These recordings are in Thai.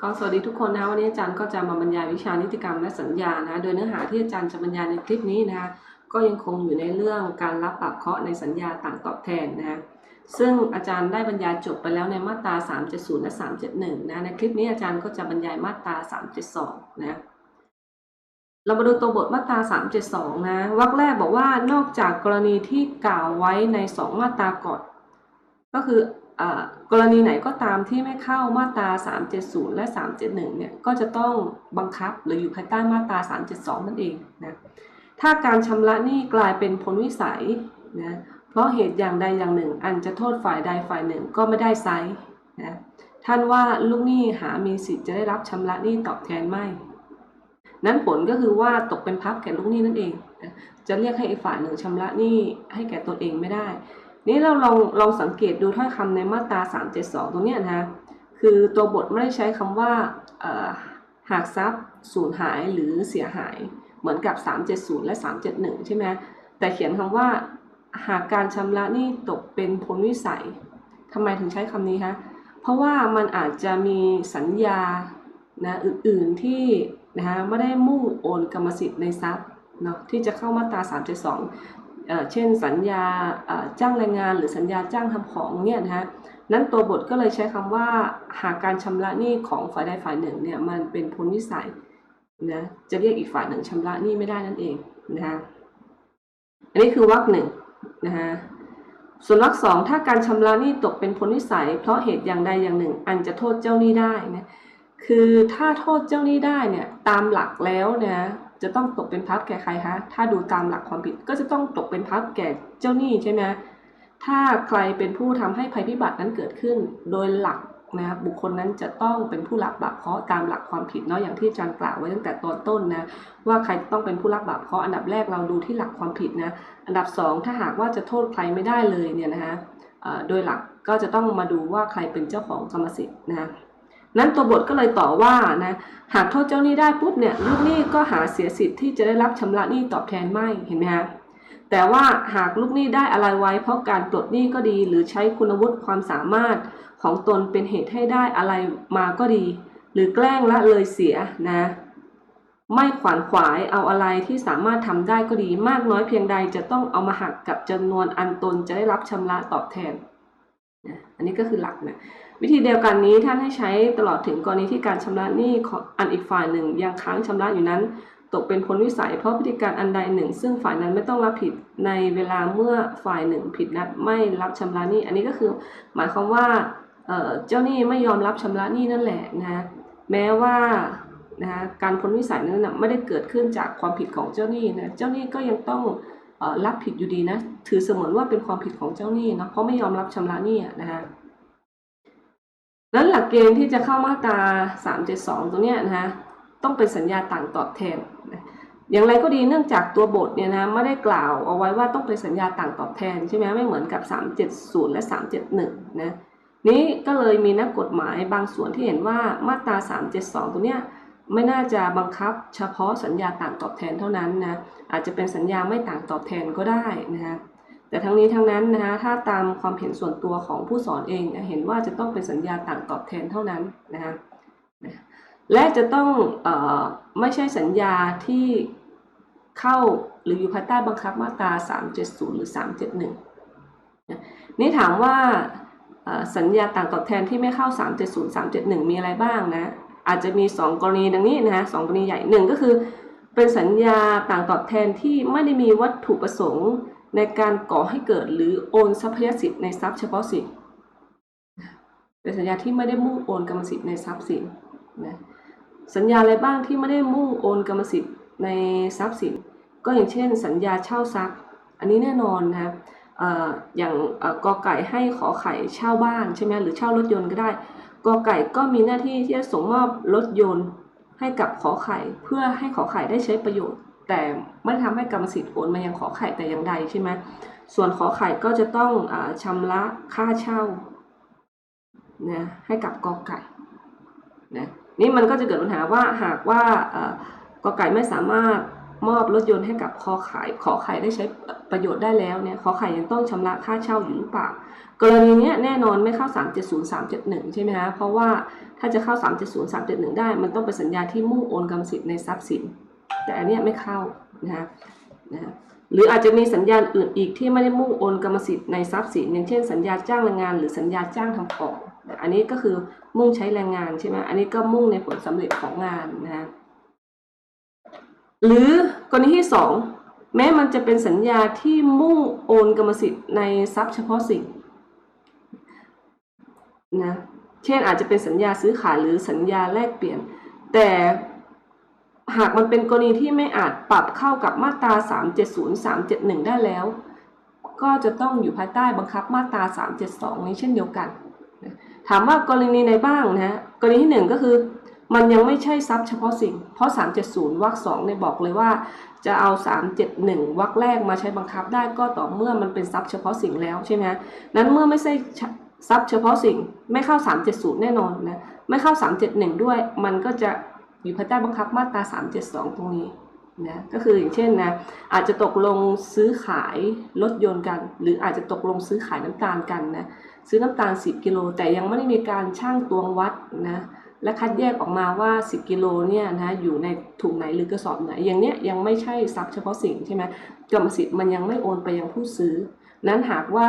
ก็สวัสดีทุกคนนะวันนี้อาจารย์ก็จะมาบรรยายวิชานิติกรรมและสัญญานะโดยเนื้อหาที่อาจารย์จะบรรยายในคลิปนี้นะคะก็ยังคงอยู่ในเรื่องการรับปรับเคาะในสัญญาต่างตอบแทนนะซึ่งอาจารย์ได้บรรยายจบไปแล้วในมาตรา 370 และ 371 นะในคลิปนี้อาจารย์ก็จะบรรยายมาตรา 372 นะเรามาดูตัวบทมาตรา 372 นะวรรคแรกบอกว่านอกจากกรณีที่กล่าวไว้ใน 2 มาตราก่อนก็คืออ กรณีไหนก็ตามที่ไม่เข้ามาตรา 370 และ 371 เนี่ย ก็จะต้องบังคับหรืออยู่ภายใต้มาตรา 372 นั่นเองนะ ถ้าการชำระหนี้กลายเป็นผลวิสัยนะ เพราะเหตุอย่างใดอย่างหนึ่ง อันจะโทษฝ่ายใดฝ่ายหนึ่งก็ไม่ได้ไซส์นะ ท่านว่าลูกหนี้หามีสิทธิ์จะได้รับชำระหนี้ตอบแทนไหม นั้นผลก็คือว่าตกเป็นพับแก่ลูกหนี้นั่นเองนะจะเรียกให้อีกฝ่ายหนึ่งชำระหนี้ให้แก่ตนเองไม่ได้ นี่เราลองลองสังเกตดูถ้อยคำในมาตรา 372 ตรงนี้นะคือตัวบทไม่ได้ใช้คำว่าหากทรัพย์สูญหายหรือเสียหาย เหมือนกับ 370 และ 371 ใช่ไหมแต่เขียนคำว่าหากการชำระนี้ตกเป็นพ้นวิสัยทำไมถึงใช้คำนี้คะเพราะว่ามันอาจจะมีสัญญานะอื่นๆที่นะคะไม่ได้มุ่งโอนกรรมสิทธิ์ในทรัพย์เนาะที่จะเข้ามาตรา 372 เช่นสัญญาจ้างแรงงานหรือสัญญาจ้างทำของเนี่ยนะฮะนั้นตัวบทก็เลยใช้คำว่าหากการชำระหนี้ของฝ่ายใดฝ่ายหนึ่งเนี่ยมันเป็นพ้นวิสัยนะจะเรียกอีกฝ่ายหนึ่งชำระหนี้ไม่ได้นั่นเองนะฮะอันนี้คือวรรคหนึ่งนะฮะส่วนวรรคสองถ้าการชำระหนี้ตกเป็นพ้นวิสัย เพราะเหตุอย่างใดอย่างหนึ่ง อันจะโทษเจ้าหนี้ได้นะคือถ้าโทษเจ้าหนี้ได้เนี่ยตามหลักแล้วนะ จะต้องตกเป็นพับแก่ใครคะถ้าดูตามหลักความผิดก็จะต้องตกเป็นพับแก่เจ้าหนี้ใช่ไหมถ้าใครเป็นผู้ทำให้ภัยพิบัตินั้นเกิดขึ้น โดยหลักนะบุคคลนั้นจะต้องเป็นผู้รับบาปเคราะห์ตามหลักความผิดเนาะอย่างที่อาจารย์กล่าวไว้ตั้งแต่ตอนต้นนะว่าใครต้องเป็นผู้รับบาปเคราะห์อันดับแรกเราดูที่หลักความผิดนะอันดับสองถ้าหากว่าจะโทษใครไม่ได้เลยเนี่ยนะคะโดยหลักก็จะต้องมาดูว่าใครเป็นเจ้าของกรรมสิทธิ์นะ นั้นตัวบทก็เลยต่อว่านะ หากโทษเจ้าหนี้ได้ปุ๊บเนี่ยลูกหนี้ก็หาเสียสิทธิ์ที่จะได้รับชำระหนี้ตอบแทนไม่เห็นไหมฮะแต่ว่าหากลูกหนี้ได้อะไรไว้ เพราะการปลดหนี้ก็ดี หรือใช้คุณวุฒิความสามารถของตนเป็นเหตุให้ได้อะไรมาก็ดี หรือแกล้งละเลยเสียนะ ไม่ขวานขวายเอาอะไรที่สามารถทำได้ก็ดี มากน้อยเพียงใดจะต้องเอามาหักกับจำนวนอันตนจะได้รับชำระตอบแทนนะอันนี้ก็คือหลักนะ วิธีเดียวกันนี้ท่านให้ใช้ตลอดถึงกรณีที่การชำระหนี้ของอันอีกฝ่ายหนึ่งยังค้างชำระอยู่นั้น ตกเป็นพ้นวิสัยเพราะพฤติการอันใดหนึ่ง ซึ่งฝ่ายนั้นไม่ต้องรับผิดในเวลาเมื่อฝ่ายหนึ่งผิดนัดไม่รับชำระหนี้ อันนี้ก็คือหมายความว่าเจ้าหนี้ไม่ยอมรับชำระหนี้นั่นแหละนะแม้ว่านะการพ้นวิสัยนั้นนะไม่ได้เกิดขึ้นจากความผิดของเจ้าหนี้นะเจ้าหนี้ก็ยังต้องรับผิดอยู่ดีนะถือเสมือนว่าเป็นความผิดของเจ้าหนี้เนาะเพราะไม่ยอมรับชำระหนี้นะฮะ นั้นหลักเกณฑ์ที่จะเข้ามาตรา 372 ตรงนี้นะฮะต้องเป็นสัญญาต่างตอบแทน อย่างไรก็ดีเนื่องจากตัวบทเนี่ยนะไม่ได้กล่าวเอาไว้ว่าต้องเป็นสัญญาต่างตอบแทนใช่ไหมไม่เหมือนกับ 370 และ 371 นะนี้ก็เลยมีนักกฎหมายบางส่วนที่เห็นว่ามาตรา 372 ตรงนี้ไม่น่าจะบังคับเฉพาะสัญญาต่างตอบแทนเท่านั้นนะอาจจะเป็นสัญญาไม่ต่างตอบแทนก็ได้นะฮะ แต่ทั้งนี้ทั้งนั้นนะคะถ้าตามความเห็นส่วนตัวของผู้สอนเองเห็นว่าจะต้องเป็นสัญญาต่างตอบแทนเท่านั้นนะคะและจะต้องออไม่ใช่สัญญาที่เข้าหรืออยู่ภายใต้บังคับมาตรา 370 หรือ 371นะนี่ถามว่าสัญญาต่างตอบแทนที่ไม่เข้า 370 371 มีอะไรบ้างนะ อาจจะมี 2 กรณีดังนี้นะคะสองกรณีใหญ่หนึ่งก็คือ เป็นสัญญาต่างตอบแทนที่ไม่ได้มีวัตถุประสงค์ ในการก่อให้เกิดหรือโอนทรัพยสิทธิ์ในทรัพย์เฉพาะสิทธิ์เป็นสัญญาที่ไม่ได้มุ่งโอนกรรมสิทธิ์ในทรัพย์สินนะสัญญาอะไรบ้างที่ไม่ได้มุ่งโอนกรรมสิทธิ์ในทรัพย์สิน ก็อย่างเช่น สัญญาเช่าทรัพย์ อันนี้แน่นอนนะครับอย่างก่อกอไก่ให้ขอไข่เช่าบ้านใช่ไหมหรือเช่ารถยนต์ก็ได้กอไก่ก็มีหน้าที่ที่จะส่งมอบรถยนต์ให้กับขอไข่เพื่อให้ขอไข่ได้ใช้ประโยชน์ แต่ไม่ทำให้กรรมสิทธิ์โอนมายังขอไข่แต่อย่างใดใช่ไหมส่วนขอไข่ก็จะต้องอาชำระค่าเช่านะให้กับกอไก่นะนี่มันก็จะเกิดปัญหาว่าหากว่าเอ่อกอไก่ไม่สามารถมอบรถยนต์ให้กับคอไข่ขอไข่ได้ใช้ประโยชน์ได้แล้วเนี่ยขอไข่ยังต้องชำระค่าเช่าอยู่หรือเปล่ากรณีนี้แน่นอนไม่เข้า 370 371 ใช่ไหมคะเพราะว่าถ้าจะเข้า 370 371 ได้ มันต้องเป็นสัญญาที่มุ่งโอนกรรมสิทธิ์ในทรัพย์สิน แต่อันเนี้ยไม่เข้านะคะนะหรืออาจจะมีสัญญาณอื่นอีกที่ไม่ได้มุ่งโอนกรรมสิทธิ์ในทรัพย์สินอย่างเช่นสัญญาจ้างแรงงาน หรือสัญญาจ้างทำของอันนี้ก็คือมุ่งใช้แรงงานใช่ไหมอันนี้ก็มุ่งในผลสำเร็จของงานนะคะหรือกรณีที่สองแม้มันจะเป็นสัญญาที่มุ่งโอนกรรมสิทธิ์ในทรัพย์เฉพาะสิ่งนะเช่นอาจจะเป็นสัญญาซื้อขายหรือสัญญาแลกเปลี่ยน แต่ หากมันเป็นกรณีที่ไม่อาจปรับเข้ากับมาตรา 370 371 ได้แล้ว ก็จะต้องอยู่ภายใต้บังคับมาตรา 372 นี้เช่นเดียวกัน ถามว่ากรณีในบ้างนะกรณีที่หนึ่งก็คือ มันยังไม่ใช่ทรัพย์เฉพาะสิ่ง เพราะ 370วรรคสองเนี่ยบอกเลยว่า จะเอา 371วรรคแรกมาใช้บังคับได้ก็ต่อเมื่อมันเป็นทรัพย์เฉพาะสิ่งแล้วใช่ไหมนั้นเมื่อไม่ใช่ทรัพย์เฉพาะสิ่งไม่เข้า 370 แน่นอนนะไม่เข้า 371 ด้วยมันก็จะ อยู่ภายใต้บังคับมาตรา 372 ตรงนี้นะก็คืออย่างเช่นนะอาจจะตกลงซื้อขายรถยนต์กัน หรืออาจจะตกลงซื้อขายน้ำตาลกันนะซื้อน้ำตาล 10 กิโล แต่ยังไม่ได้มีการช่างตวงวัดนะและคัดแยกออกมาว่า 10 กิโลเนี่ยนะอยู่ในถุงไหนหรือกระสอบไหน อย่างเนี้ยยังไม่ใช่ทรัพย์เฉพาะสิ่งใช่ไหมกรรมสิทธิ์มันยังไม่โอนไปยังผู้ซื้อ นั้นหากว่า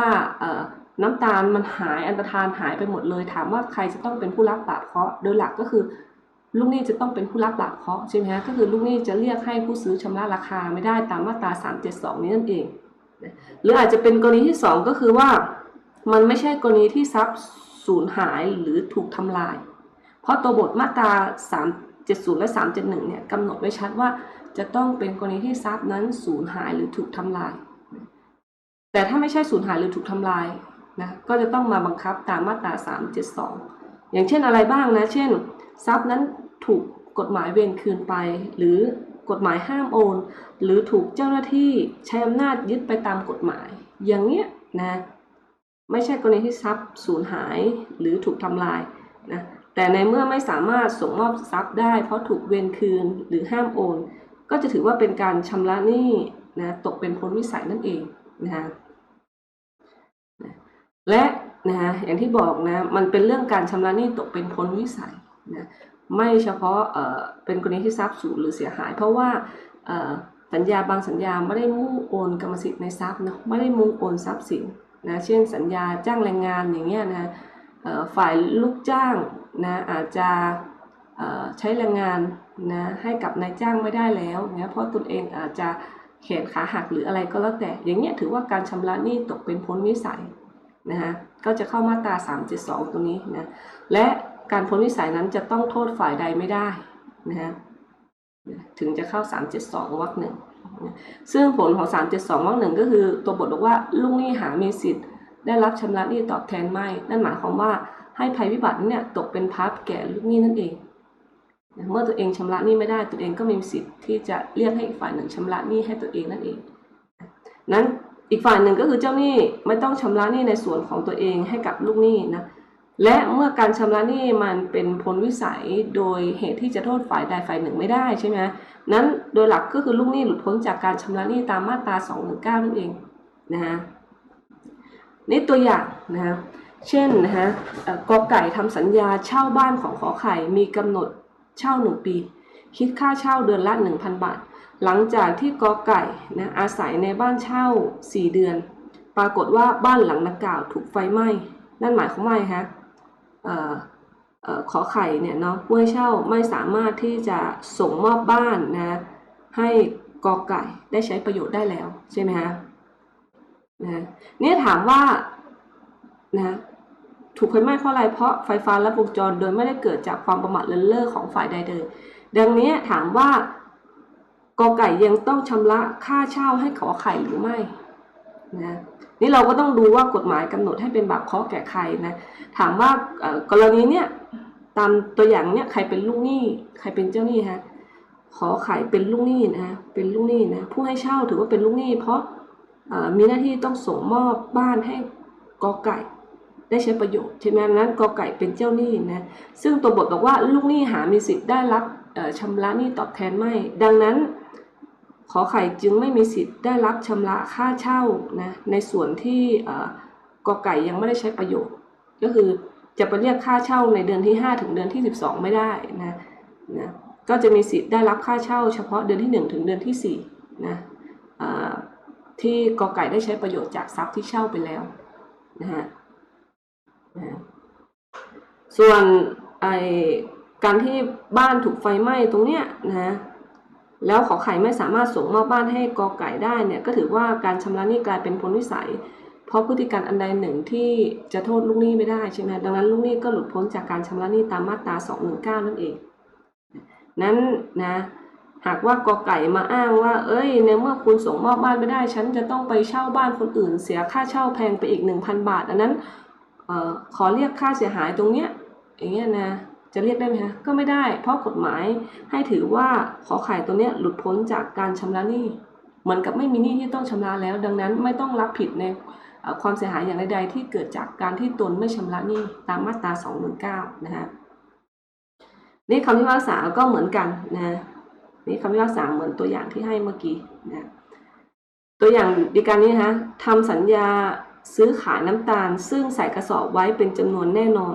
น้ำตาลมันหายอันตรธานหายไปหมดเลย ถามว่าใครจะต้องเป็นผู้รับบาปเคราะห์โดยหลักก็คือ ลูกหนี้จะต้องเป็นผู้รับบาปเคาะใช่ไหมฮะก็คือลูกหนี้จะเรียกให้ผู้ซื้อชำระราคาไม่ได้ตามมาตรา 372 นี้นั่นเอง หรืออาจจะเป็นกรณีที่ 2 ก็คือว่ามันไม่ใช่กรณีที่ทรัพย์สูญหายหรือถูกทำลาย เพราะตัวบทมาตรา 370 และ 371 เนี่ยกำหนดไว้ชัดว่าจะต้องเป็นกรณีที่ทรัพย์นั้นสูญหายหรือถูกทำลาย แต่ถ้าไม่ใช่สูญหายหรือถูกทำลายนะก็จะต้องมาบังคับตามมาตรา 372 อย่างเช่นอะไรบ้างนะ เช่น ทรัพย์นั้น ถูกกฎหมายเวรคืนไป หรือกฎหมายห้ามโอน หรือถูกเจ้าหน้าที่ใช้อำนาจยึดไปตามกฎหมาย อย่างเนี้ยนะไม่ใช่กรณีที่ทรัพย์สูญหายหรือถูกทำลายนะแต่ในเมื่อไม่สามารถส่งมอบทรัพย์ได้ เพราะถูกเวรคืนหรือห้ามโอน ก็จะถือว่าเป็นการชำระหนี้นะตกเป็นพ้นวิสัยนั่นเองนะฮะและนะฮะอย่างที่บอกนะมันเป็นเรื่องการชำระหนี้ตกเป็นพ้นวิสัยนะ ไม่เฉพาะเเป็นกรณีที่ทรัพย์สูญหรือเสียหาย เพราะว่าสัญญาบางสัญญาไม่ได้มุ่งโอนกรรมสิทธิ์ในทรัพย์นะไม่ได้มุ่งโอนทรัพย์สินนะเช่นสัญญาจ้างแรงงานอย่างเงี้ยนะฝ่ายลูกจ้างนะอาจจะใช้แรงงานนะให้กับนายจ้างไม่ได้แล้วเงี้ยเพราะตนเองอาจจะแขนขาหักหรืออะไรก็แล้วแต่ อย่างเงี้ยถือว่าการชำระหนี้ตกเป็นพ้นวิสัยนะคะก็จะเข้ามาตรา 372ตรงนี้นะและ การพ้นวิสัยนั้นจะต้องโทษฝ่ายใดไม่ได้นะฮะถึงจะเข้า 372วรรคหนึ่งซึ่งผลของ 372วรรคหนึ่งก็คือตัวบทบอกว่าลูกหนี้หามีสิทธิ์ ได้รับชำระหนี้ตอบแทนไม่ นั่นหมายความว่าให้ภัยพิบัติเนี่ยตกเป็นพับแก่ลูกหนี้นั่นเอง เมื่อตัวเองชำระหนี้ไม่ได้ตัวเองก็มีสิทธิ์ที่จะเรียกให้อีกฝ่ายหนึ่งชำระหนี้ให้ตัวเองนั่นเอง นั้นอีกฝ่ายหนึ่งก็คือเจ้าหนี้ไม่ต้องชำระหนี้ในส่วนของตัวเองให้กับลูกหนี้นะ และเมื่อการชำระหนี้มันเป็นพ้นวิสัยโดยเหตุที่จะโทษฝ่ายใดฝ่ายหนึ่งไม่ได้ใช่ไหมนั้นโดยหลักก็คือลูกหนี้หลุดพ้นจากการชำระหนี้ตามมาตรา219นั่นเองนะฮะนี่ตัวอย่างนะฮะเช่นนะฮะกอไก่ทำสัญญาเช่าบ้านของขอไข่มีกำหนดเช่า 1 ปี คิดค่าเช่าเดือนละ 1,000 บาท หลังจากที่กอไก่นะอาศัยในบ้านเช่า 4 เดือน ปรากฏว่าบ้านหลังดังกล่าวถูกไฟไหม้ นั่นหมายความว่าไงฮะ ขอไข่เนี่ยเนาะผู้ให้เช่าไม่สามารถที่จะส่งมอบบ้านนะให้กอไก่ได้ใช้ประโยชน์ได้แล้วใช่ไหมฮะนะเนี่ยถามว่านะถูกไฟไหม้เพราะอะไรเพราะไฟฟ้าแลัดวงจรโดยไม่ได้เกิดจากความประมาทเลินเล่อของฝ่ายใดเลยดังนี้ถามว่ากอไก่ยังต้องชำระค่าเช่าให้ขอไข่หรือไม่นะ นี่เราก็ต้องดูว่ากฎหมายกำหนดให้เป็นบาปเคาะแก่ใครนะ ถามว่ากรณีเนี้ยตามตัวอย่างเนี้ยใครเป็นลูกหนี้ใครเป็นเจ้าหนี้ฮะขอไข่เป็นลูกหนี้นะเป็นลูกหนี้นะผู้ให้เช่าถือว่าเป็นลูกหนี้ เพราะมีหน้าที่ต้องส่งมอบบ้านให้กอไก่ ได้ใช้ประโยชน์ใช่ไหมนั้นกอไก่เป็นเจ้าหนี้นะซึ่งตัวบทบอกว่าลูกหนี้หามีสิทธิ์ได้รับเอ่อชำระหนี้ตอบแทนไม่ ดังนั้น ขอไข่จึงไม่มีสิทธิ์ได้รับชำระค่าเช่านะในส่วนที่กอไก่ยังไม่ได้ใช้ประโยชน์ ก็คือจะไปเรียกค่าเช่าในเดือนที่ 5 ถึงเดือนที่ 12 ไม่ได้นะนะก็จะมีสิทธิ์ได้รับค่าเช่า เฉพาะเดือนที่ 1 ถึงเดือนที่4นะที่กอไก่ได้ใช้ประโยชน์จากทรัพย์ที่เช่าไปแล้วนะฮะนะส่วนไอการที่บ้านถูกไฟไหม้ตรงเนี้ยนะ แล้วขอไข่ไม่สามารถส่งมอบบ้านให้กอไก่ได้เนี่ยก็ถือว่าการชำระหนี้กลายเป็นพ้นวิสัย เพราะพฤติการอันใดหนึ่งที่จะโทษลูกหนี้ไม่ได้ใช่ไหมดังนั้นลูกหนี้ก็หลุดพ้นจากการชำระหนี้ตามมาตรา 219 นั่นเอง นั้นนะหากว่ากอไก่มาอ้างว่า เอ้ยในเมื่อคุณส่งมอบบ้านไม่ได้ ฉันจะต้องไปเช่าบ้านคนอื่น เสียค่าเช่าแพงไปอีก 1,000 บาท อันนั้นออขอเรียกค่าเสียหายตรงเนี้ยอย่างเงี้ยนะ จะเรียกได้ไหมคะก็ไม่ได้ เพราะกฎหมายให้ถือว่าขอไข่ตัวเนี้ยหลุดพ้นจากการชำระหนี้เหมือนกับไม่มีหนี้ที่ต้องชำระแล้ว ดังนั้นไม่ต้องรับผิดในความเสียหายอย่างใดๆที่เกิดจากการที่ตนไม่ชำระหนี้ตามมาตรา219นะฮะนี่คำพิพากษาก็เหมือนกันนะนี่คำพิพากษาเหมือนตัวอย่างที่ให้เมื่อกี้นะตัวอย่างดีการนี้นะคะทำสัญญาซื้อขายน้ำตาล ซึ่งใส่กระสอบไว้เป็นจำนวนแน่นอน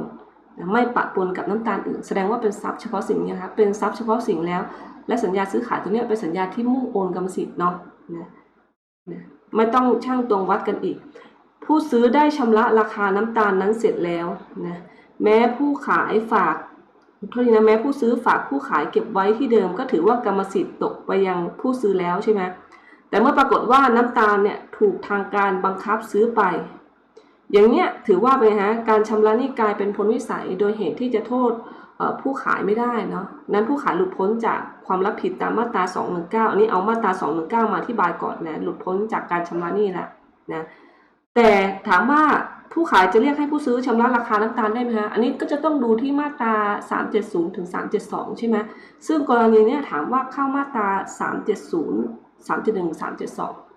ไม่ปะปนกับน้ำตาลอื่น แสดงว่าเป็นทรัพย์เฉพาะสิ่งนะคะเป็นทรัพย์เฉพาะสิ่งแล้ว และสัญญาซื้อขายตัวนี้เป็นสัญญาที่มุ่งโอนกรรมสิทธิ์เนาะนะนะไม่ต้องช่างตวงวัดกันอีก ผู้ซื้อได้ชำระราคาน้ำตาลนั้นเสร็จแล้วนะแม้ผู้ขายฝากโทษทีนะแม้ผู้ซื้อฝากผู้ขายเก็บไว้ที่เดิม ก็ถือว่ากรรมสิทธิ์ตกไปยังผู้ซื้อแล้วใช่ไหมแต่เมื่อปรากฏว่าน้ำตาลเนี่ยถูกทางการบังคับซื้อไป อย่างเนี้ยถือว่าเป็นไงฮะการชำระหนี้กลายเป็นพ้นวิสัยโดยเหตุที่จะโทษผู้ขายไม่ได้เนาะนั้นผู้ขายหลุดพ้นจากความรับผิดตามมาตรา 219 อันนี้เอามาตรา 219 มาที่บายก่อนนะหลุดพ้นจากการชำระหนี้แล้วนะแต่ถามว่าผู้ขายจะเรียกให้ผู้ซื้อชำระราคาน้ำตาลได้ไหมฮะ อันนี้ก็จะต้องดูที่มาตรา 370 ถึง 372 ใช่ไหมซึ่งกรณีเนี้ยถามว่าเข้ามาตรา 370 371 372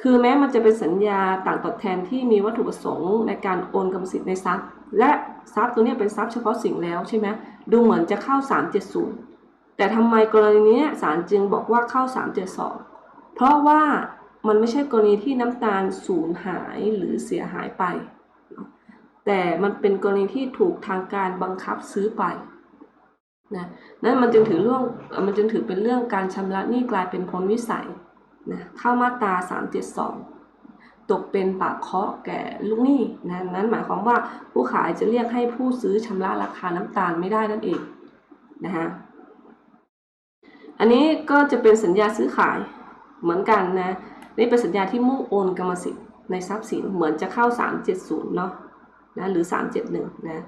คือแม้มันจะเป็นสัญญาต่างตอบแทนที่มีวัตถุประสงค์ในการโอนกรรมสิทธิ์ในทรัพย์ และทรัพย์ตัวนี้เป็นทรัพย์เฉพาะสิ่งแล้วใช่ไหมดูเหมือนจะเข้า 370 แต่ทำไมกรณีนี้ศาลจึงบอกว่าเข้า 372 เพราะว่ามันไม่ใช่กรณีที่น้ำตาลสูญหายหรือเสียหายไป แต่มันเป็นกรณีที่ถูกทางการบังคับซื้อไปนะนั้นมันจึงถือเรื่องมันจึงถือเป็นเรื่องการชำระหนี้กลายเป็นพ้นวิสัย นะเข้ามาตรา 372 ตกเป็นปากเคาะแก่ลูกหนี้นะนั้นหมายความว่าผู้ขายจะเรียกให้ผู้ซื้อชำระราคาน้ำตาลไม่ได้นั่นเองนะฮะอันนี้ก็จะเป็นสัญญาซื้อขายเหมือนกันนะนี่เป็นสัญญาที่มุ่งโอนกรรมสิทธิ์ในทรัพย์สินเหมือนจะเข้า 370 เนาะนะหรือ 371 นะ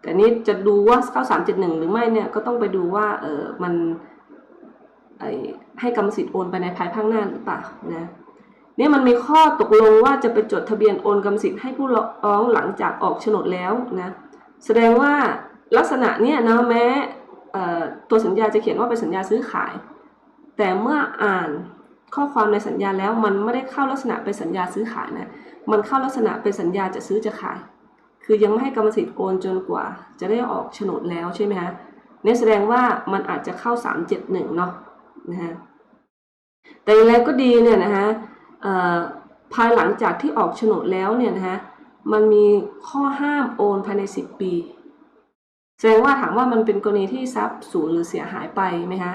แต่นี้จะดูว่าเข้า 371 หรือไม่เนี่ยก็ต้องไปดูว่าเออมันไอ ให้กรรมสิทธิ์โอนไปในภายภาคหน้าหรือเปล่านะเนี่ยมันมีข้อตกลงว่าจะไปจดทะเบียนโอนกรรมสิทธิ์ให้ผู้ร้องหลังจากออกโฉนดแล้วนะแสดงว่าลักษณะเนี้ยนะแม้ตัวสัญญาจะเขียนว่าเป็นสัญญาซื้อขาย แต่เมื่ออ่านข้อความในสัญญาแล้วมันไม่ได้เข้าลักษณะเป็นสัญญาซื้อขายนะมันเข้าลักษณะเป็นสัญญาจะซื้อจะขาย คือยังไม่ให้กรรมสิทธิ์โอนจนกว่า จะได้ออกโฉนดแล้วใช่ไหมฮะเนี่ยแสดงว่ามันอาจจะเข้า 371เนาะนะฮะ แต่อย่างไรก็ดีเนี่ยนะฮะภายหลังจากที่ออกโฉนดแล้วเนี่ยนะฮะมันมีข้อห้ามโอนภายใน 10 ปี แสดงว่าถามว่ามันเป็นกรณีที่ทรัพย์สูญหรือเสียหายไปไหมฮะ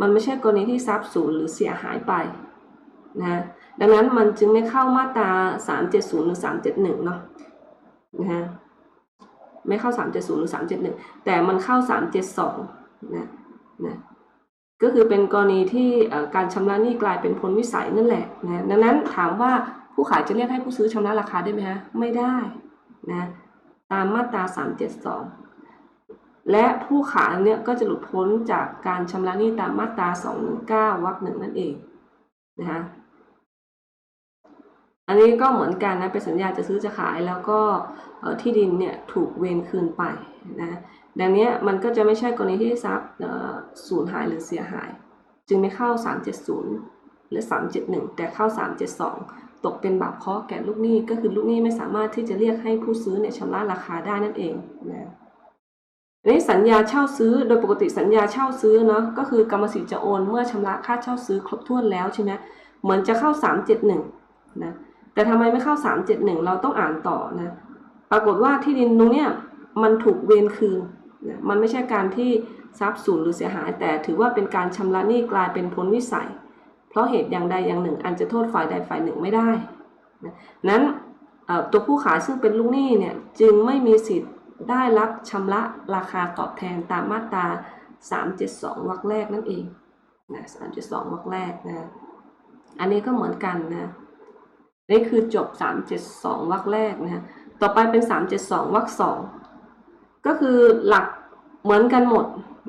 มันไม่ใช่กรณีที่ทรัพย์สูญหรือเสียหายไปนะะดังนั้นมันจึงไม่เข้ามาตรา 370 หรือ 371 เนาะนะฮะไม่เข้า 370 หรือ 371 แต่มันเข้า 372 นะนะ ก็คือเป็นกรณีที่การชำระหนี้กลายเป็นพ้นวิสัยนั่นแหละนะดังนั้นถามว่าผู้ขายจะเรียกให้ผู้ซื้อชำระราคาได้ไหมฮะไม่ได้นะตามมาตรา 372 และผู้ขายเนี่ยก็จะหลุดพ้นจากการชำระหนี้ตามมาตรา 219วรรคหนึ่งนั่นเองนะฮะอันนี้ก็เหมือนกันนะเป็นสัญญาจะซื้อจะขายแล้วก็ที่ดินเนี่ยถูกเวรคืนไปนะ ดังนี้มันก็จะไม่ใช่กรณีที่ทรัพย์สูญหายหรือเสียหาย จึงไม่เข้า 370 หรือ 371 แต่เข้า 372 ตกเป็นบาปเคราะห์แก่ลูกหนี้ก็คือลูกหนี้ไม่สามารถที่จะเรียกให้ผู้ซื้อเนี่ยชำระราคาได้นั่นเองนะอันนี้สัญญาเช่าซื้อโดยปกติสัญญาเช่าซื้อเนาะก็คือกรรมสิทธิ์จะโอนเมื่อชำระค่าเช่าซื้อครบถ้วนแล้วใช่ไหมเหมือนจะเข้า 371 นะแต่ทำไมไม่เข้า 371 เราต้องอ่านต่อนะปรากฏว่าที่ดินตรงเนี้ยมันถูกเวรคืน มันไม่ใช่การที่ทรัพย์สูญหรือเสียหาย แต่ถือว่าเป็นการชำระหนี้กลายเป็นพ้นวิสัย เพราะเหตุอย่างใดอย่างหนึ่ง อันจะโทษฝ่ายใดฝ่ายหนึ่งไม่ได้นะนั้นตัวผู้ขายซึ่งเป็นลูกหนี้เนี่ยจึงไม่มีสิทธิ์ได้รับชำระราคาตอบแทนตามมาตรา 372 วรรคแรกนั่นเองนะ372 วรรคแรกนะอันนี้ก็เหมือนกันนะนี่คือจบ 372 วรรคแรกนะต่อไปเป็น 372 วรรคสอง ก็คือหลักเหมือนกันหมด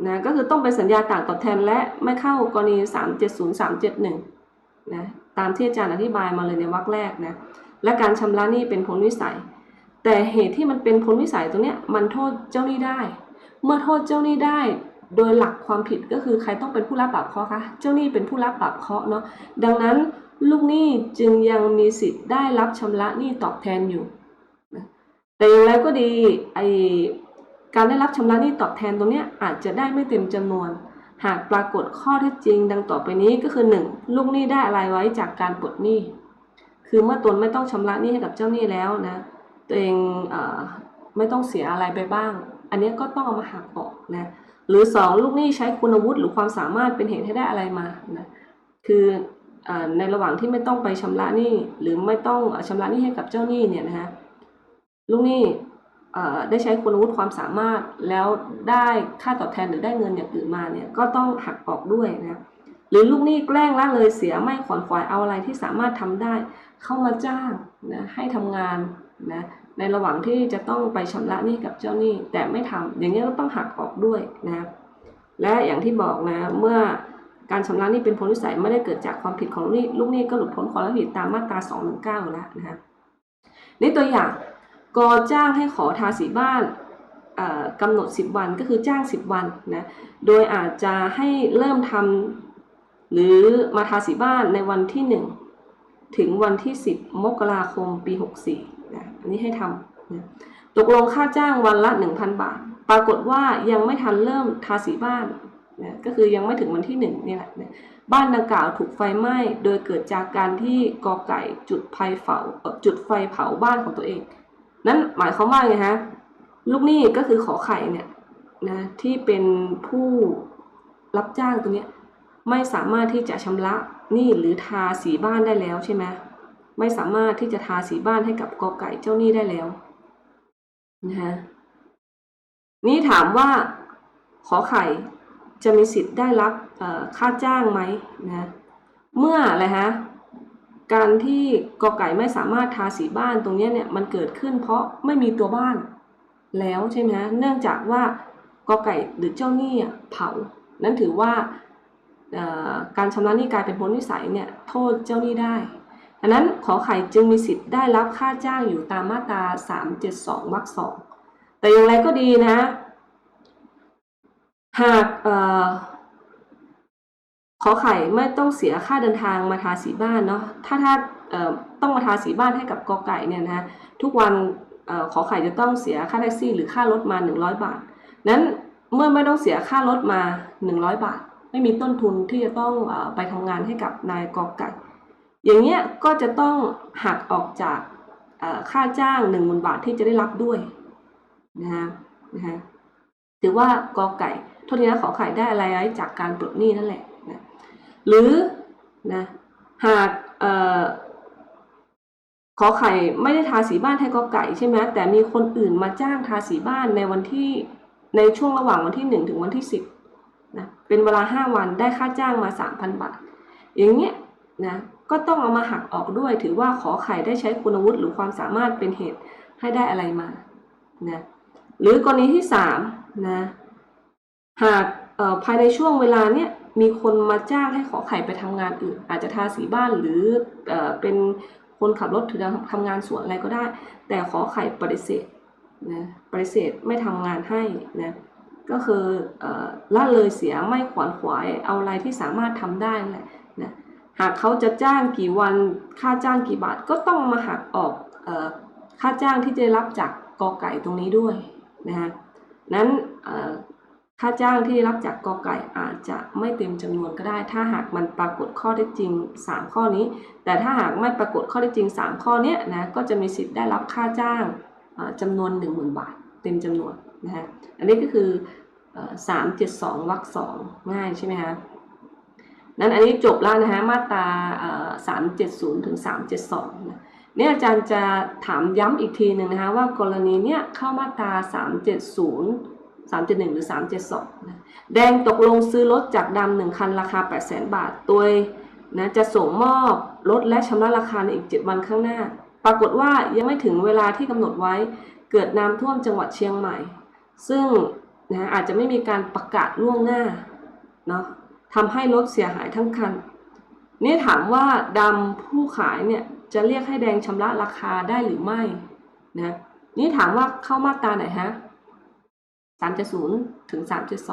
นะก็คือต้องเป็นสัญญาต่างตอบแทนและไม่เข้ากรณี 370 371นะตามที่อาจารย์อธิบายมาเลยในวรรคแรกนะและการชำระหนี้เป็นผลวิสัย แต่เหตุที่มันเป็นผลวิสัยตรงเนี้ยมันโทษเจ้าหนี้ได้ เมื่อโทษเจ้าหนี้ได้โดยหลักความผิดก็คือใครต้องเป็นผู้รับปรับเคราะห์คะเจ้าหนี้เป็นผู้รับปรับเคราะห์เนาะดังนั้นลูกหนี้จึงยังมีสิทธิ์ได้รับชำระหนี้ตอบแทนอยู่แต่อย่างไรก็ดีไอ การได้รับชำระหนี้ตอบแทนตรงนี้อาจจะได้ไม่เต็มจำนวน หากปรากฏข้อเท็จจริง ดังต่อไปนี้ก็คือ 1. ลูกหนี้ได้อะไรไว้จากการปลดหนี้ คือเมื่อตนไม่ต้องชำระหนี้ให้กับเจ้าหนี้แล้วนะตัวเองเอไม่ต้องเสียอะไรไปบ้าง อันนี้ก็ต้องเอามาหักออกนะหรือ 2 ลูกหนี้ใช้คุณวุฒิหรือความสามารถเป็นเหตุให้ได้อะไรมานะคืออในระหว่างที่ไม่ต้องไปชำระหนี้หรือไม่ต้องเอ่อชำระหนี้ให้กับเจ้าหนี้เนี่ยนะฮะลูกหนี้ ได้ใช้คุณวุฒิความสามารถแล้วได้ค่าตอบแทนหรือได้เงินอย่างอื่นมาเนี่ยก็ต้องหักออกด้วยนะหรือลูกหนี้แกล้งละเลยเสียไม่ขวนขวายเอาอะไรที่สามารถทำได้ เข้ามาจ้างนะให้ทำงานนะในระหว่างที่จะต้องไปชำระหนี้กับเจ้าหนี้แต่ไม่ทำอย่างนี้ยก็ต้องหักออกด้วยนะและอย่างที่บอกนะเมื่อการชำระหนี้เป็นผลวิสัยไม่ได้เกิดจากความผิดของลูกหนี้ลูกหนี้ก็หลุดพ้นความรับผิดตามมาตรา219อยู่แล้วนะคะนี่ตัวอย่าง กอจ้างให้ขอทาสีบ้านกำหนด 10 วันก็คือจ้าง 10 วันนะ โดยอาจจะให้เริ่มทำหรือมาทาสีบ้านในวันที่ 1 ถึงวันที่ 10 มกราคมปี 64นะอันนี้ให้ทำนะตกลงค่าจ้างวันละ 1,000 บาท ปรากฏว่ายังไม่ทันเริ่มทาสีบ้านนะก็คือยังไม่ถึงวันที่1นี่แหละนะบ้านดังกล่าวถูกไฟไหม้ โดยเกิดจากการที่กอไก่จุดไฟเผาจุดไฟเผาบ้านของตัวเอง นั่นหมายความว่าไงฮะลูกหนี้ก็คือขอไข่เนี่ยนะที่เป็นผู้รับจ้างตัวเนี้ยไม่สามารถที่จะชำระหนี้หรือทาสีบ้านได้แล้วใช่ไหมไม่สามารถที่จะทาสีบ้านให้กับกอไก่เจ้าหนี้ได้แล้วนะฮะนี่ถามว่าขอไข่จะมีสิทธิ์ได้รับค่าจ้างไหมนะเมื่ออะไรฮะ การที่กอไก่ไม่สามารถทาสีบ้านตรงนี้เนี่ยมันเกิดขึ้นเพราะไม่มีตัวบ้านแล้วใช่ไหมฮะเนื่องจากว่ากอไก่หรือเจ้าหนี้เผา นั่นถือว่าการชำระหนี้กลายเป็นพ้นวิสัยเนี่ยโทษเจ้าหนี้ได้ดังนั้นขอไข่จึงมีสิทธิ์ได้รับค่าจ้างอยู่ตามมาตรา 372วรรคสองแต่อย่างไรก็ดีนะ หาก ขอไข่ไม่ต้องเสียค่าเดินทางมาทาสีบ้านเนาะถ้าถ้าต้องมาทาสีบ้านให้กับกอไก่เนี่ยนะทุกวันออขอไข่จะต้องเสียค่าแท็กซี่ หรือค่ารถมา 100 บาท นั้นเมื่อไม่ต้องเสียค่ารถมา 100 บาท ไม่มีต้นทุนที่จะต้องออไปทำงานให้กับนายกอไก่ อย่างเงี้ยก็จะต้องหักออกจากค่าจ้าง 1 0,000 บาทที่จะได้รับด้วยนะฮะนะฮะถือว่ากอไก่โทษทีนะขอไข่ได้อะไรจากการปลดหนี้นั่นแหละ หรือนะหากเออขอไข่ไม่ได้ทาสีบ้านให้กอไก่ใช่ไหมแต่มีคนอื่นมาจ้างทาสีบ้านในวันที่ในช่วงระหว่างวันที่ 1 ถึงวันที่ 10นะเป็นเวลา 5 วันได้ค่าจ้างมา 3,000 บาท อย่างเงี้ยนะก็ต้องเอามาหักออกด้วย ถือว่าขอไข่ได้ใช้คุณวุฒิหรือความสามารถเป็นเหตุให้ได้อะไรมานะหรือกรณีที่3นะหากภายในช่วงเวลาเนี้ย มีคนมาจ้างให้ขอไข่ไปทำงานอื่น อาจจะทาสีบ้านหรือเออเป็นคนขับรถถือทำงานสวนอะไรก็ได้ แต่ขอไข่ปฏิเสธนะปฏิเสธไม่ทำงานให้นะก็คืออละเลยเสียไม่ขวนขวายเอาอะไรที่สามารถทำได้แหละนะหากเขาจะจ้างกี่วันค่าจ้างกี่บาทก็ต้องมาหักออกอค่าจ้างที่จะรับจากกอไก่ตรงนี้ด้วยนะฮะนั้น ค่าจ้างที่ได้รับจากกอไก่อาจจะไม่เต็มจำนวนก็ได้ ถ้าหากมันปรากฏข้อเท็จจริง 3 ข้อนี้ แต่ถ้าหากไม่ปรากฏข้อเท็จจริง 3 ข้อนี้นะก็จะมีสิทธิ์ได้รับค่าจ้างเอ่อจำนวน 10,000 บาท เต็มจำนวนนะฮะอันนี้ก็คือสามเจ็ดสองวรรคสองง่ายใช่ไหมคะนั้นอันนี้จบแล้วนะฮะมาตราสามเจ็ดศูนย์ถึงสามเจ็ดสองเนี่ยอาจารย์จะถามย้ำอีกทีหนึ่งนะคะว่ากรณีเนี้ยเข้ามาตราสามเจ็ดศูนย์สามเจ็ดหนึ่งหรือสามเจ็ดสองแดงตกลงซื้อรถจากดำหนึ่งคันราคาแปดแสนบาทโดยนะจะส่งมอบรถและชำระราคาในอีก 7 วันข้างหน้า ปรากฏว่ายังไม่ถึงเวลาที่กำหนดไว้ เกิดน้ำท่วมจังหวัดเชียงใหม่ ซึ่งนะอาจจะไม่มีการประกาศล่วงหน้าเนาะทำให้รถเสียหายทั้งคัน นี่ถามว่าดำผู้ขายเนี่ยจะเรียกให้แดงชำระราคาได้หรือไม่นะนี่ถามว่าเข้ามาตราไหนฮะ 3.0 ถึง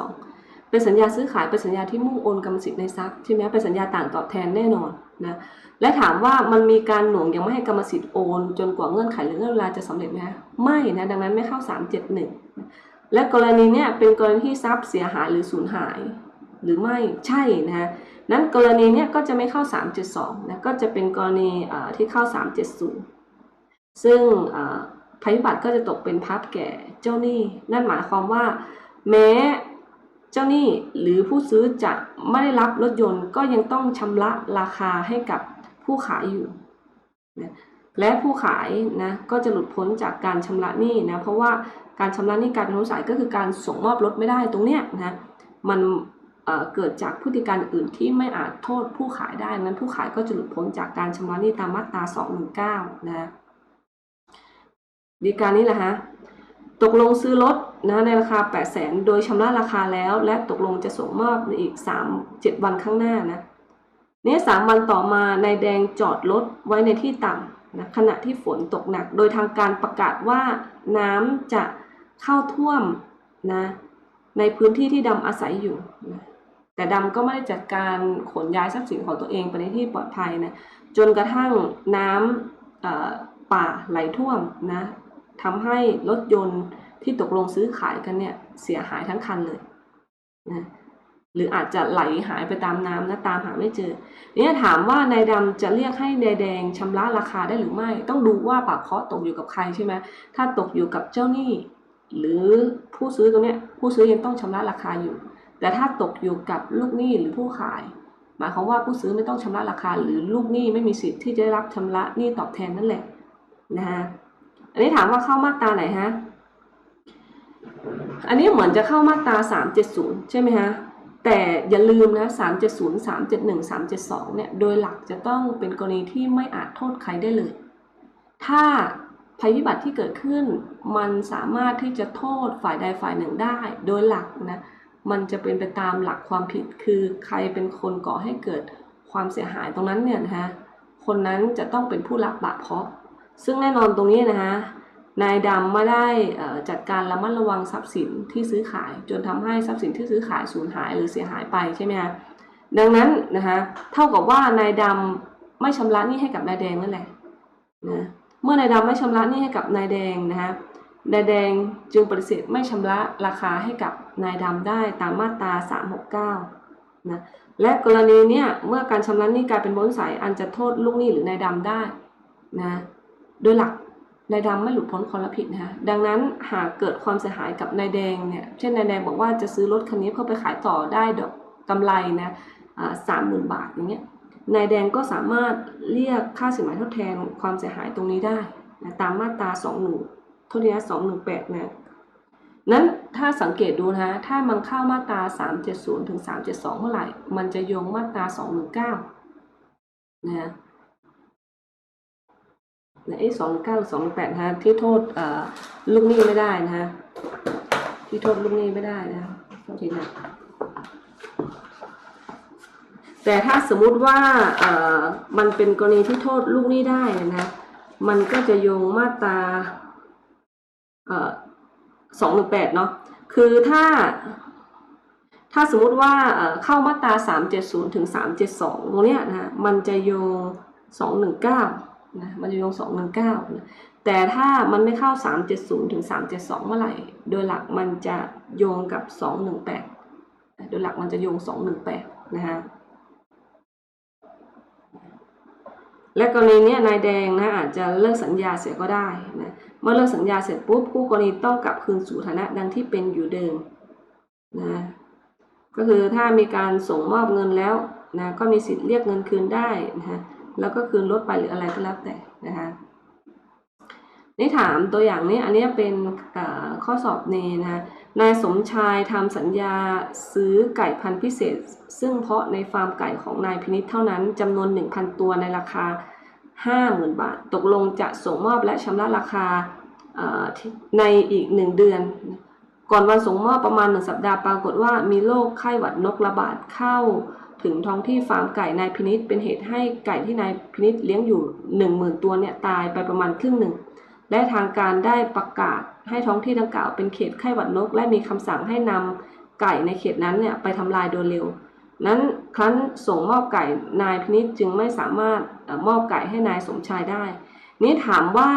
3.2 เป็นสัญญาซื้อขายเป็นสัญญาที่มุ่งโอนกรรมสิทธิ์ในทรัพย์ใช่ไหมเป็นสัญญาต่างตอบแทนแน่นอนนะและถามว่ามันมีการหน่วงยังไม่ให้กรรมสิทธิ์โอน จนกว่าเงื่อนไขหรือเงื่อนเวลาจะสำเร็จไหมไม่นะดังนั้นไม่เข้า 371 และกรณีเนี้ยเป็นกรณีที่ทรัพย์เสียหายหรือสูญหาย หรือไม่ใช่นะนั้นกรณีเนี้ยก็จะไม่เข้า372นะก็จะเป็นกรณีที่เข้า 370 ซึ่งเอ่อ ภัยพิบัติก็จะตกเป็นพับแก่เจ้าหนี้ นั่นหมายความว่า แม้เจ้าหนี้หรือผู้ซื้อจะไม่ได้รับรถยนต์ก็ยังต้องชำระราคาให้กับผู้ขายอยู่นะและผู้ขายนะก็จะหลุดพ้นจากการชำระหนี้นะเพราะว่าการชำระหนี้การเป็นผู้สายก็คือการส่งมอบรถไม่ได้ตรงเนี้ยนะมันเเกิดจากพฤติการอื่นที่ไม่อาจโทษผู้ขายได้นั้นผู้ขายก็จะหลุดพ้นจากการชำระหนี้ตามมาตรา 219 นะ ดีการนี้แหละฮะตกลงซื้อรถนะในราคา 8 0 0แสนโดยชำระราคาแล้ว และตกลงจะส่งมอบในอีก 3 7 วันข้างหน้านะเนี่ยสามวันต่อมานายแดงจอดรถไว้ในที่ต่ำนะขณะที่ฝนตกหนัก โดยทางการประกาศว่าน้ำจะเข้าท่วมนะในพื้นที่ที่ดำอาศัยอยู่นะแต่ดำก็ไม่ได้จัดการขนย้ายทรัพย์สินของตัวเองไปในที่ปลอดภัยนะจนกระทั่งน้ำป่าไหลท่วมนะ ทำให้รถยนต์ที่ตกลงซื้อขายกันเนี่ยเสียหายทั้งคันเลยนะหรืออาจจะไหลหายไปตามน้ำนะตามหาไม่เจอเนี่ยถามว่านายดำจะเรียกให้นายแดงชำระราคาได้หรือไม่ ต้องดูว่าปากเคาะตกอยู่กับใครใช่ไหมถ้าตกอยู่กับเจ้าหนี้หรือผู้ซื้อตรงเนี้ยผู้ซื้อยังต้องชำระราคาอยู่ แต่ถ้าตกอยู่กับลูกหนี้หรือผู้ขาย หมายความว่าผู้ซื้อไม่ต้องชำระราคา หรือลูกหนี้ไม่มีสิทธิ์ที่จะได้รับชำระหนี้ตอบแทนนั่นแหละนะฮะ นนี้ถามว่าเข้ามาตราไหนฮะ อันนี้เหมือนจะเข้ามาตรา370 ใช่ไหมฮะ แต่อย่าลืมนะ 370 371 372 เนี่ย โดยหลักจะต้องเป็นกรณีที่ไม่อาจโทษใครได้เลย ถ้าภัยพิบัติที่เกิดขึ้น มันสามารถที่จะโทษฝ่ายใดฝ่ายหนึ่งได้ โดยหลักนะ มันจะเป็นไปตามหลักความผิด คือใครเป็นคนก่อให้เกิดความเสียหายตรงนั้นเนี่ยนะฮะ คนนั้นจะต้องเป็นผู้รับบาปเพราะ ซึ่งแน่นอนตรงนี้นะฮะนายดำไม่ได้จัดการระมัดระวังทรัพย์สินที่ซื้อขาย จนทำให้ทรัพย์สินที่ซื้อขายสูญหายหรือเสียหายไปใช่ไหมคะดังนั้นนะคะเท่ากับว่านายดำไม่ชำระหนี้ให้กับนายแดงนั่นแหละนะเมื่อนายดำไม่ชำระหนี้ให้กับนายแดงนะคะนายแดงจึงปฏิเสธไม่ชำระราคาให้กับนายดำได้ตามมาตรา 369นะและกรณีเนี้ยเมื่อการชำระหนี้กลายเป็นบนสายอันจะโทษลูกหนี้หรือนายดำได้นะ โดยหลักนายดำไม่หลุดพ้นความรับผิดนะคะดังนั้นหากเกิดความเสียหายกับนายแดงเนี่ย เช่นนายแดงบอกว่าจะซื้อรถคันนี้เพื่อไปขายต่อได้ดอกกำไรนะสามหมื่นบาทอย่างเงี้ย นายแดงก็สามารถเรียกค่าสินไหมทดแทนความเสียหายตรงนี้ได้นะตามมาตราสองหนึ่งโทษทีนะสองหนึ่งแปดนะนั้นถ้าสังเกตดูนะถ้ามันเข้ามาตราสามเจ็ดศูนย์ถึงสามเจ็ดสองเมื่อไหร่ มันจะโยงมาตราสองหนึ่งเก้านะ ฮะในไอ้สองเก้าสองแปดฮะที่โทษเอ่อลูกหนี้ไม่ได้นะฮะที่โทษลูกหนี้ไม่ได้นะโทษทีนะแต่ถ้าสมมุติว่าเอ่อมันเป็นกรณีที่โทษลูกหนี้ได้นะมันก็จะโยงมาตราเอ่อสองหนึ่งแปดเนาะคือถ้า ถ้าสมมุติว่าเข้ามาตราสามเจ็ดศูนย์ถึงสามเจ็ดสองตรงเนี้ยนะฮะมันจะโยงสองหนึ่งเก้า นะมันจะโยงสองหนึ่งเก้านะแต่ถ้ามันไม่เข้า 370 ถึง 372 เมื่อไหร่ โดยหลักมันจะโยงกับ 218 โดยหลักมันจะโยง 218 นะฮะ และกรณีนี้นายแดงนะอาจจะเลิกสัญญาเสียก็ได้นะ เมื่อเลิกสัญญาเสร็จปุ๊บคู่กรณีต้องกลับคืนสู่ฐานะดังที่เป็นอยู่เดิมนะ ก็คือถ้ามีการส่งมอบเงินแล้วนะก็มีสิทธิ์เรียกเงินคืนได้นะฮะ แล้วก็คืนลดไปหรืออะไรก็แล้วแต่นะคะนี่ถามตัวอย่างนี้อันนี้เป็นข้อสอบเนนะคะนายสมชายทำสัญญาซื้อไก่พันธุ์พิเศษ ซึ่งเพาะในฟาร์มไก่ของนายพินิษเท่านั้นจำนวน 1,000 ตัวในราคา 50,000 บาท ตกลงจะส่งมอบและชำระราคาเอ่อที่ในอีก 1 เดือน ก่อนวันส่งมอบประมาณ 1 สัปดาห์ปรากฏว่ามีโรคไข้หวัดนกระบาดเข้า ถึงท้องที่ฟาร์มไก่นายพินิษเป็นเหตุให้ไก่ที่นายพินิษเลี้ยงอยู่ 10,000 ตัวเนี่ยตายไปประมาณครึ่งหนึ่งและทางการได้ประกาศให้ท้องที่ดังกล่าวเป็นเขตไข้หวัดนก และมีคำสั่งให้นำไก่ในเขตนั้นเนี่ยไปทำลายโดยเร็ว นั้นครั้นส่งมอบไก่นายพินิษจึงไม่สามารถมอบไก่ให้นายสมชายได้ นี่ถามว่า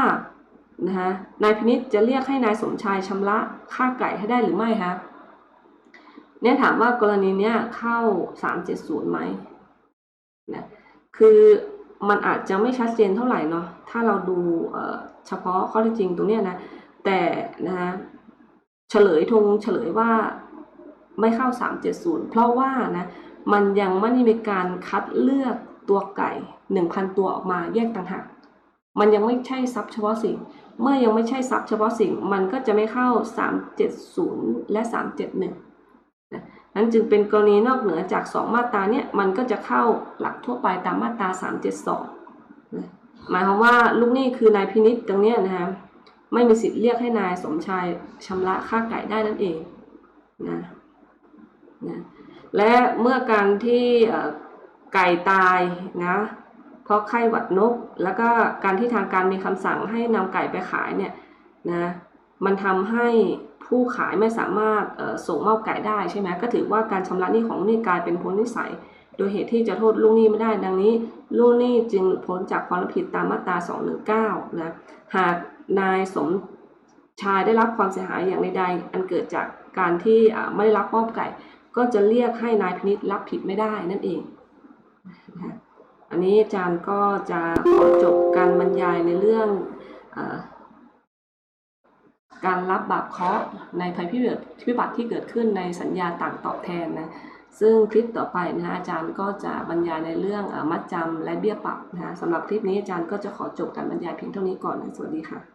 นะคะนายพินิษจะเรียกให้นายสมชายชำระค่าไก่ให้ได้หรือไม่คะ เนี่ยถามว่ากรณีเนี้ยเข้า 370ไหมนะคือมันอาจจะไม่ชัดเจนเท่าไหร่เนาะถ้าเราดูเฉพาะข้อเท็จจริงตรงเนี้ยนะแต่นะคะเฉลยทงเฉลยว่าไม่เข้า 370 เพราะว่านะมันยังไม่ได้มีการคัดเลือกตัวไก่ 1,000 ตัวออกมาแยกต่างหากมันยังไม่ใช่ซับเฉพาะสิ่ง เมื่อยังไม่ใช่ซับเฉพาะสิ่ง มันก็จะไม่เข้า 370 และ 371 นะนั้นจึงเป็นกรณีนอกเหนือจาก 2 มาตราเนี่ยมันก็จะเข้าหลักทั่วไปตามมาตรา 372นะหมายความว่าลูกหนี้คือนายพินิษตรงเนี้ยนะคะไม่มีสิทธิ์เรียกให้นายสมชายชำระค่าไก่ได้นั่นเองนะนะและเมื่อการที่ไก่ตายนะเพราะไข้หวัดนก แล้วก็การที่ทางการมีคำสั่งให้นำไก่ไปขายเนี่ยนะมันทำให้ ผู้ขายไม่สามารถส่งมอบไก่ได้ใช่ไหมก็ถือว่าการชำระหนี้ของลูกหนี้กลายเป็นพ้นนิสัย โดยเหตุที่จะโทษลูกหนี้ไม่ได้ดังนี้ ลูกหนี้จึงพ้นจากความรับผิดตามมาตรา 219 นะหากนายสมชายได้รับความเสียหายอย่างใดๆอันเกิดจากการที่ไม่ได้รับมอบไก่ ก็จะเรียกให้นายพินิษรับผิดไม่ได้นั่นเองอันนี้อาจารย์ก็จะขอจบการบรรยายในเรื่องอ การรับบาปเคราะห์ในภัยพิบัติพิบัติที่เกิดขึ้นในสัญญาต่างตอบแทนนะซึ่งคลิปต่อไปนะอาจารย์ก็จะบรรยายในเรื่องอมัดจำและเบี้ยปรับนะฮะสำหรับคลิปนี้อาจารย์ก็จะขอจบการบรรยายเพียงเท่านี้ก่อนนะสวัสดีค่ะ